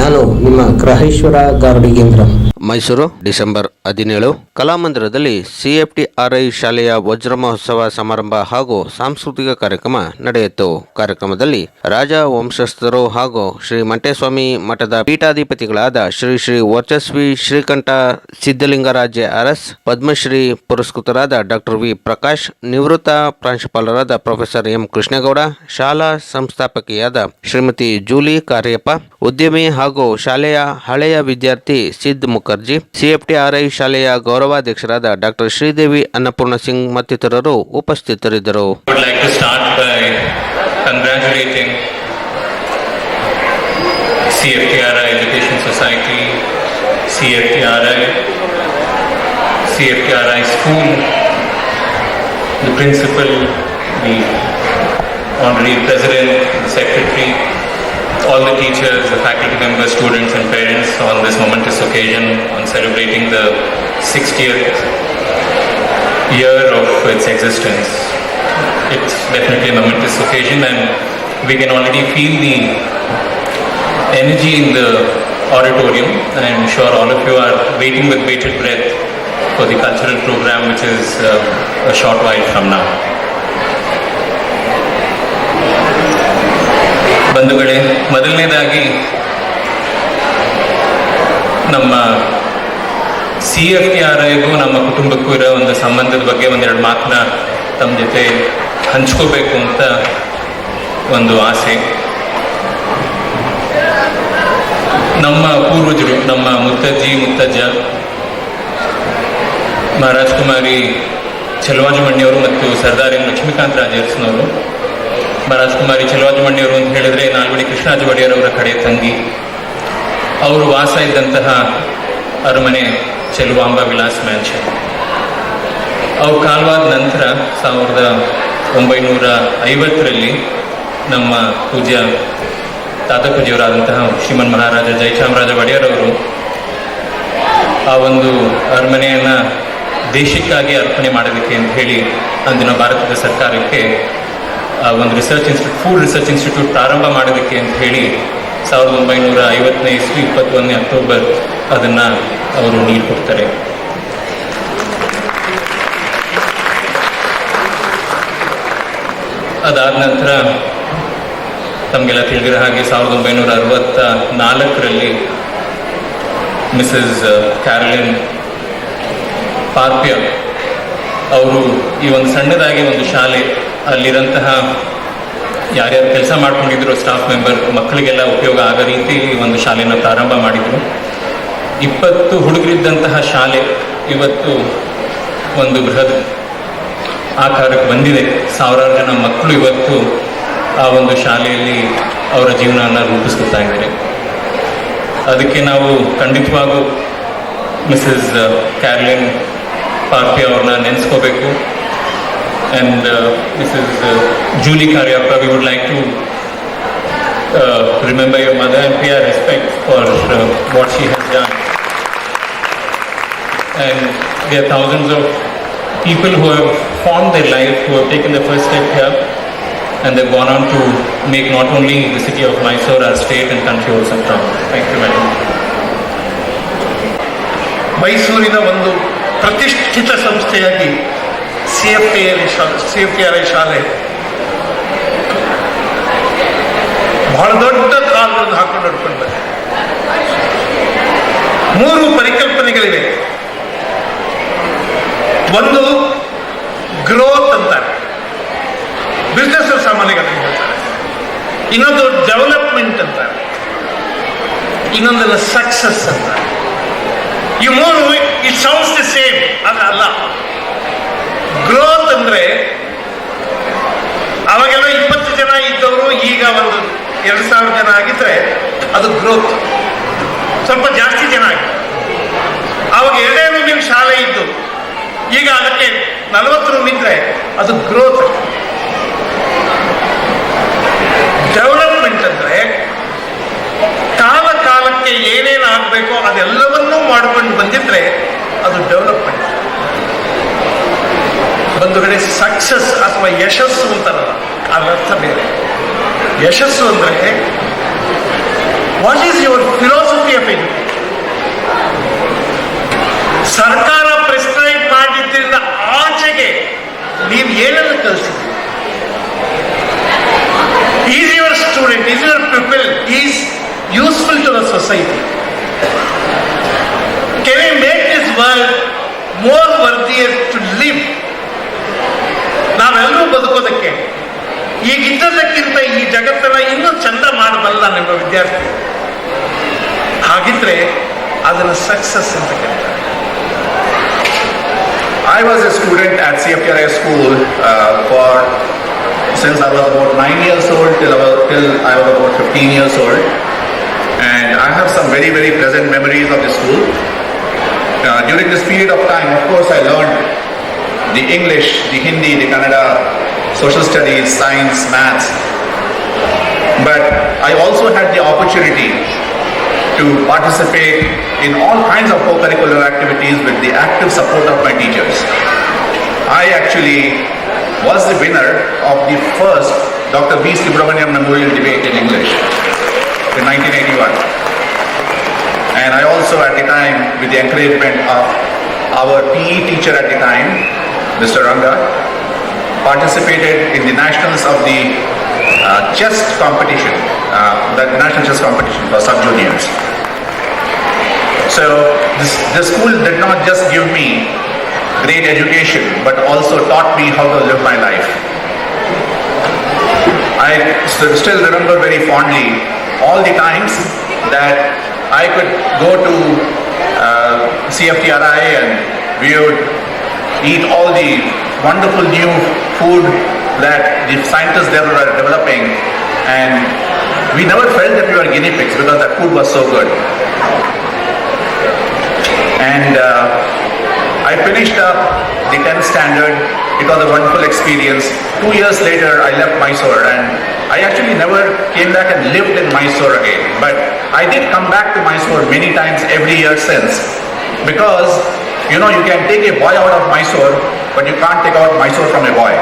ನಾನು ನಿಮ್ಮ ಗ್ರಹೇಶ್ವರ ಗಾರ್ಡಿಗೇಂದ್ರ ಮೈಸೂರು, ಡಿಸೆಂಬರ್ ಹದಿನೇಳು, ಕಲಾಮಂದಿರದಲ್ಲಿ ಐ ಶಾಲೆಯ ವಜ್ರ ಮಹೋತ್ಸವ ಸಮಾರಂಭ ಹಾಗೂ ಸಾಂಸ್ಕೃತಿಕ ಕಾರ್ಯಕ್ರಮ ನಡೆಯಿತು. ಕಾರ್ಯಕ್ರಮದಲ್ಲಿ ರಾಜ ವಂಶಸ್ಥರು ಹಾಗೂ ಶ್ರೀ ಮಂಟೇಸ್ವಾಮಿ ಮಠದ ಪೀಠಾಧಿಪತಿಗಳಾದ ಶ್ರೀ ಶ್ರೀ ವರ್ಚಸ್ವಿ ಶ್ರೀಕಂಠ ಸಿದ್ಧಲಿಂಗರಾಜ ಅರಸ್, ಪದ್ಮಶ್ರೀ ಪುರಸ್ಕೃತರಾದ ಡಾಕ್ಟರ್ ವಿ ಪ್ರಕಾಶ್, ನಿವೃತ್ತ ಪ್ರಾಂಶುಪಾಲರಾದ ಪ್ರೊಫೆಸರ್ ಎಂ ಕೃಷ್ಣೇಗೌಡ, ಶಾಲಾ ಸಂಸ್ಥಾಪಕಿಯಾದ ಶ್ರೀಮತಿ ಜೂಲಿ ಕಾರ್ಯಪ್ಪ, ಉದ್ಯಮಿ ಹಾಗೂ ಶಾಲೆಯ ಹಳೆಯ ವಿದ್ಯಾರ್ಥಿ ಸಿದ್ ಮುಖರ್ಜಿ ಸಿಎಫ್ಟಿಆರ್ಐ ಶಾಲೆಯ ಗೌರವಾಧ್ಯಕ್ಷರಾದ ಡಾಕ್ಟರ್ ಶ್ರೀದೇವಿ ಅನ್ನಪೂರ್ಣ ಸಿಂಗ್ ಮತ್ತಿತರರು ಉಪಸ್ಥಿತರಿದ್ದರು I would like to start by congratulating CFTRI Education Society, CFTRI, CFTRI School, the principal, the honorary president, the secretary, all the teachers, the faculty members, students and parents on this momentous occasion on celebrating the 60th year of its existence. It's definitely a momentous occasion and we can already feel the energy in the auditorium and I'm sure all of you are waiting with bated breath for the cultural program which is uh, a short while from now. ಬಂಧುಗಳೇ ಮೊದಲನೇದಾಗಿ ನಮ್ಮ C F T R ಐಗೂ ನಮ್ಮ ಕುಟುಂಬಕ್ಕೂ ಇರೋ ಒಂದು ಸಂಬಂಧದ ಬಗ್ಗೆ ಒಂದೆರಡು ಮಾತನ್ನ ತಮ್ಮ ಜೊತೆ ಹಂಚ್ಕೋಬೇಕು ಅಂತ ಒಂದು ಆಸೆ. ನಮ್ಮ ಪೂರ್ವಜರು, ನಮ್ಮ ಮುತ್ತಜ್ಜಿ, ಮುತ್ತಜ್ಜ ಮಹಾರಾಜ್ ಕುಮಾರಿ ಚಲವಾಜಮಣ್ಣಿಯವರು ಮತ್ತು ಸರ್ದಾರಿ ಲಕ್ಷ್ಮೀಕಾಂತ್ ರಾಜರ್ಸ್ನವರು ಮಹಾರಾಜ್ ಕುಮಾರಿ ಚಲವಾಜಮಣ್ಣಿಯವರು ಅಂತ ಹೇಳಿದ್ರೆ ನಾಲ್ವಡಿ ಕೃಷ್ಣಾಜ ಒಡೆಯರವರ ಕಡೆಯ ತಂಗಿ. ಅವರು ವಾಸ ಇದ್ದಂತಹ ಅರಮನೆ ಚೆಲುವಾಂಬ ವಿಲಾಸ್ ಮ್ಯಾನ್ಷನ್. ಅವ್ರ ಕಾಲವಾದ ನಂತರ ಸಾವಿರದ ಒಂಬೈನೂರ ಐವತ್ತರಲ್ಲಿ ನಮ್ಮ ಪೂಜ್ಯ ತಾತ ಪೂಜ್ಯವರಾದಂತಹ ಶ್ರೀಮನ್ ಮಹಾರಾಜ ಜಯಚಾಮರಾಜ ಒಡೆಯರವರು ಆ ಒಂದು ಅರಮನೆಯನ್ನು ದೇಶಕ್ಕಾಗಿ ಅರ್ಪಣೆ ಮಾಡಲಿಕ್ಕೆ ಅಂತ ಹೇಳಿ ಅಂದಿನ ಭಾರತದ ಸರ್ಕಾರಕ್ಕೆ ಒಂದು research institute food research institute ಪ್ರಾರಂಭ ಮಾಡೋದಕ್ಕೆ ಅಂತ ಹೇಳಿ ಸಾವಿರದ ಒಂಬೈನೂರ ಐವತ್ತನೇ ಇಸ್ವಿ ಇಪ್ಪತ್ತೊಂದನೇ ಅಕ್ಟೋಬರ್ ಅದನ್ನ ಅವರು ನೀರು ಕೊಡ್ತಾರೆ. ಅದಾದ ನಂತರ ತಮಗೆಲ್ಲ ತಿಳಿದಿರೋ ಹಾಗೆ ಸಾವಿರದ ಒಂಬೈನೂರ ಅರವತ್ತ ನಾಲ್ಕರಲ್ಲಿ ಮಿಸಸ್ ಕ್ಯಾರಲಿನ್ ಪಾರ್ಪಿಯ ಅವರು ಈ ಒಂದು ಸಣ್ಣದಾಗಿ ಒಂದು ಶಾಲೆ ಅಲ್ಲಿರಂತಹ ಯಾರ್ಯಾರು ಕೆಲಸ ಮಾಡ್ಕೊಂಡಿದ್ರು ಸ್ಟಾಫ್ ಮೆಂಬರ್ ಮಕ್ಕಳಿಗೆಲ್ಲ ಉಪಯೋಗ ಆಗೋ ರೀತಿ ಒಂದು ಶಾಲೆಯನ್ನು ಪ್ರಾರಂಭ ಮಾಡಿದರು. ಇಪ್ಪತ್ತು ಹುಡುಗರಿದ್ದಂತಹ ಶಾಲೆ ಇವತ್ತು ಒಂದು ಬೃಹತ್ ಆಕಾರಕ್ಕೆ ಬಂದಿದೆ. ಸಾವಿರಾರು ಜನ ಮಕ್ಕಳು ಇವತ್ತು ಆ ಒಂದು ಶಾಲೆಯಲ್ಲಿ ಅವರ ಜೀವನವನ್ನು ರೂಪಿಸ್ಕೊತಾ ಇದ್ದಾರೆ. ಅದಕ್ಕೆ ನಾವು ಖಂಡಿತವಾಗೂ ಮಿಸಸ್ ಕ್ಯಾರ್ಲಿನ್ ಪಾರ್ಪಿ ಅವ್ರನ್ನ ನೆನೆಸ್ಕೋಬೇಕು. And Mrs Julie Cariappa we would like to remember your mother and P R respect for what she has done and there are thousands of people who have formed their life, who have taken the first step here, and they've gone on to make not only the city of Mysore our state and country also proud. Thank you very much. ಮೈಸೂರಿನ ಒಂದು ಪ್ರತಿಷ್ಠಿತ ಸಂಸ್ಥೆಯಾಗಿ C F T L C F R I ಶಾಲೆ. ಬಹಳ ದೊಡ್ಡ ಕಾಲವನ್ನು ಹಾಕೊಂಡು ನಡ್ಕೊಂಡು ಬಂದೆ. ಮೂರು ಪರಿಕಲ್ಪನೆಗಳಿವೆ. ಒಂದು ಗ್ರೋತ್ ಅಂತಾರೆ. ಬಿಸ್ನೆಸ್ ಸಾಮಾನ್ಯಗಳನ್ನು ಹೇಳ್ತಾರೆ. ಇನ್ನೊಂದು ಡೆವಲಪ್ಮೆಂಟ್ ಅಂತಾರೆ. ಇನ್ನೊಂದನ್ನು ಸಕ್ಸಸ್ ಅಂತಾರೆ. ಈ ಮೂರು ಇಟ್ ಸೌಂಡ್ಸ್ ದ ಸೇಮ್ ಅದ ಅಲ್ಲ. ಗ್ರೋತ್ ಅಂದ್ರೆ ಅವಾಗೆಲ್ಲ ಇಪ್ಪತ್ತು ಜನ ಇದ್ದವರು, ಈಗ ಒಂದು ಎರಡು ಸಾವಿರ ಜನ ಆಗಿದ್ರೆ ಅದು ಗ್ರೋತ್ ಸ್ವಲ್ಪ ಜಾಸ್ತಿ ಜನ ಆಗಿದೆ ಅವಾಗ ಎರಡೇ ರೂಮಿನ ಶಾಲೆ ಇದ್ದು, ಈಗ ಅದಕ್ಕೆ ನಲವತ್ತು ರೂಮ್ ಇದ್ರೆ ಅದು ಗ್ರೋತ್ ಡೆವಲಪ್ಮೆಂಟ್ ಅಂದ್ರೆ ಕಾಲ ಕಾಲಕ್ಕೆ ಏನೇನು ಆಗಬೇಕೋ ಅದೆಲ್ಲವನ್ನೂ ಮಾಡ್ಕೊಂಡು ಬಂದಿದ್ರೆ ಅದು ಡೆವಲಪ್ಮೆಂಟ್ ಒಂದು ಕಡೆ ಸಕ್ಸಸ್ ಅಥವಾ ಯಶಸ್ಸು ಅಂತಾರಲ್ಲ ಅದರ ಅರ್ಥ ಬೇರೆ. ಯಶಸ್ಸು ಅಂದರೆ what is your philosophy of in ಸರ್ಕಾರ ಪ್ರಿಸ್ಕ್ರೈಬ್ ಮಾಡಿದ್ರಿಂದ ಆಚೆಗೆ ನೀವು ಏನೆಲ್ಲ ಕಲಿಸಿದ್ರಿ? Is your student is your people is useful to the society can you make this world more worthier to live ಈಗಿದ್ದದಕ್ಕಿಂತ ಈ ಜಗತ್ತನ್ನ ಇನ್ನೂ ಚಂದ ಮಾಡಬಲ್ಲ ನಿಮ್ಮ ವಿದ್ಯಾರ್ಥಿ ಹಾಗಿದ್ರೆ ಅದನ್ನು ಸಕ್ಸಸ್ ಅಂತ ಕರೀತಾರೆ I was a student at CFTRI school uh, for since I was about nine years old till, about, till I was about 15 years old, and I have some very very pleasant memories of the school. Uh, during this period of time, of course, I learned the English, the Hindi, the Kannada, social studies, science, maths. But I also had the opportunity to participate in all kinds of co-curricular activities with the active support of my teachers. I actually was the winner of the first Dr. B. Subramaniam Memorial Debate in English in 1981. And I also at the time, with the encouragement of our PE teacher at the time, Mr. Ranga, participated in the nationals of the uh, chess competition, uh, the national chess competition for sub-juniors. So this, this school did not just give me great education, but also taught me how to live my life. I still remember very fondly all the times that I could go to uh, CFTRI and we would eat all the wonderful new food that the scientists there were developing and we never felt that we were guinea pigs because that food was so good. And uh, I finished up the 10th standard. It was a wonderful experience. Two years later, I left Mysore and I actually never came back and lived in Mysore again. But I did come back to Mysore many times every year since because you know you can take a boy out of Mysore, but you can't take out Mysore from a boy.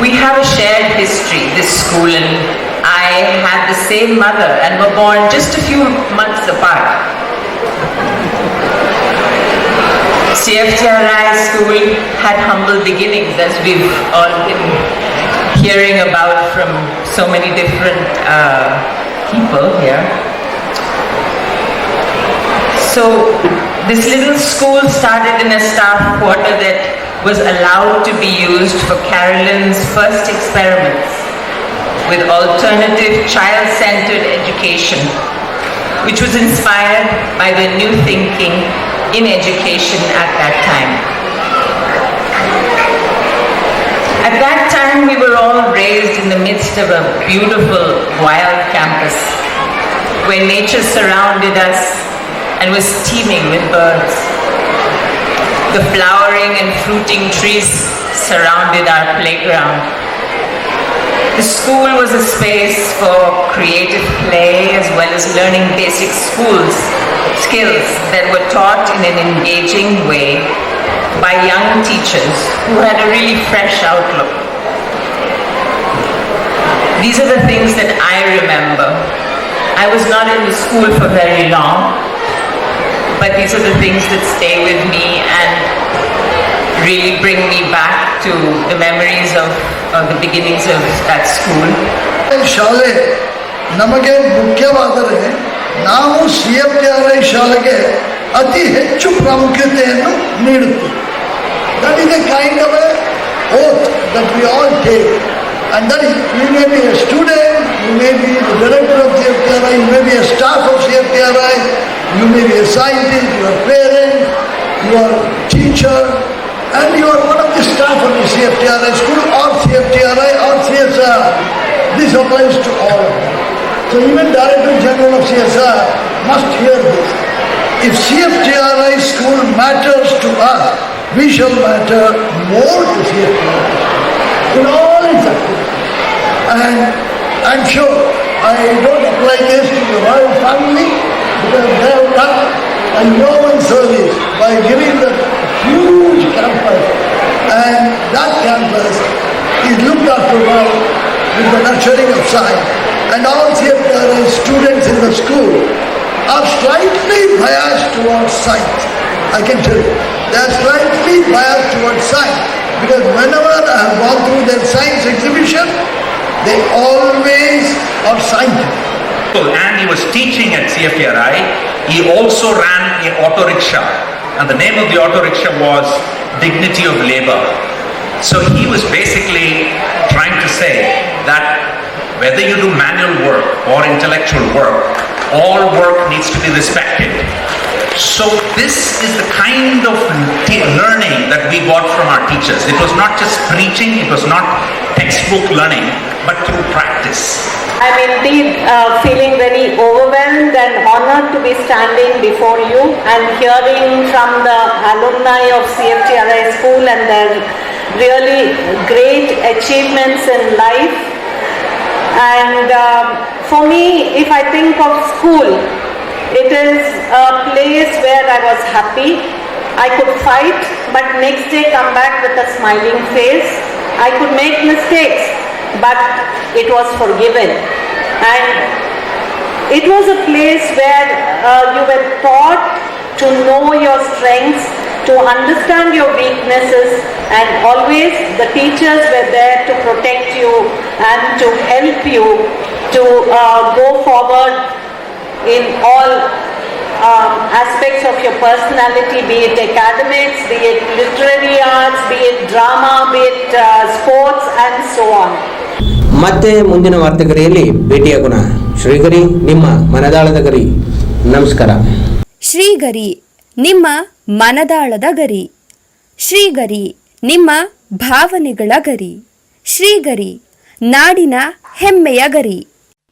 We have a shared history, this school and I had the same mother and were born just a few months apart. CFTRI school had humble beginnings as we've all been hearing about from so many different uh, people here. So this little school started in a staff quarter that was allowed to be used for Carolyn's first experiments with alternative child-centered education, which was inspired by the new thinking in education at that time. At that time, we were all raised in the midst of a beautiful, wild campus where nature surrounded us and was teeming with birds. The flowering and fruiting trees surrounded our playground. The school was a space for creative play as well as learning basic schools skills that were taught in an engaging way by young teachers who had a really fresh outlook. These are the things that I remember. I was not in the school for very long, but these are the things that stay with me and really bring me back to the memories of, of the beginnings of that school. ಈ ಶಾಲೆ ನಮಗೆ ಮುಖ್ಯವಾದರೆ ನಾವು C F T R I ಶಾಲೆಗೆ ಅತಿ ಹೆಚ್ಚು ಪ್ರಾಮುಖ್ಯತೆಯನ್ನು ನೀಡುತ್ತೇವೆ that is A kind of A oath that we all take and that you may be A student residing, your parent, are teacher, and you are one of the staff of the CFTRI school or CFTRI or CSR. This applies to all of them. So even Director General of CSR must hear this. If CFTRI school matters to us, we shall matter more to CFTRI in all its activities. And I'm sure I don't apply this to the royal family, because they have done a yeoman service by giving the huge campus. And that campus is looked after well with the nurturing of science. And all CFTRA students in the school are slightly biased towards science. I can tell you. They are slightly biased towards science. Because whenever I have gone through their science exhibition, they always are scientific. And he was teaching at CFTRI, he also ran a auto rickshaw. And the name of the auto rickshaw was Dignity of Labor. So he was basically trying to say that whether you do manual work or intellectual work, all work needs to be respected. So this is the kind of learning that we got from our teachers. It was not just preaching, it was not textbook learning, but through practice. I'm indeed uh, feeling very overwhelmed and honored to be standing before you and hearing from the alumni of CFTRI school and their really great achievements in life. And um, for me, if I think of school, it is a place where I was happy. I could fight, but next day come back with a smiling face. I could make mistakes, but it was forgiven. And it was a place where uh, you were taught to know your strengths, to understand your weaknesses, and always the teachers were there to protect you and to help you to uh, go forward in all um, aspects of your personality, be it academics, be it literary arts, be it drama, be it uh, sports, and so on. ಮತ್ತೆ ಮುಂದಿನ ವಾರ್ತೆಗರಿಯಲ್ಲಿ ಭೇಟಿಯಾಗೋಣ ಶ್ರೀಗರಿ ನಿಮ್ಮ ಮನದಾಳದ ಗರಿ ನಮಸ್ಕಾರ ಶ್ರೀಗರಿ ನಿಮ್ಮ ಮನದಾಳದ ಗರಿ ಶ್ರೀಗರಿ ನಿಮ್ಮ ಭಾವನೆಗಳ ಗರಿ ಶ್ರೀಗರಿ ನಾಡಿನ ಹೆಮ್ಮೆಯ ಗರಿ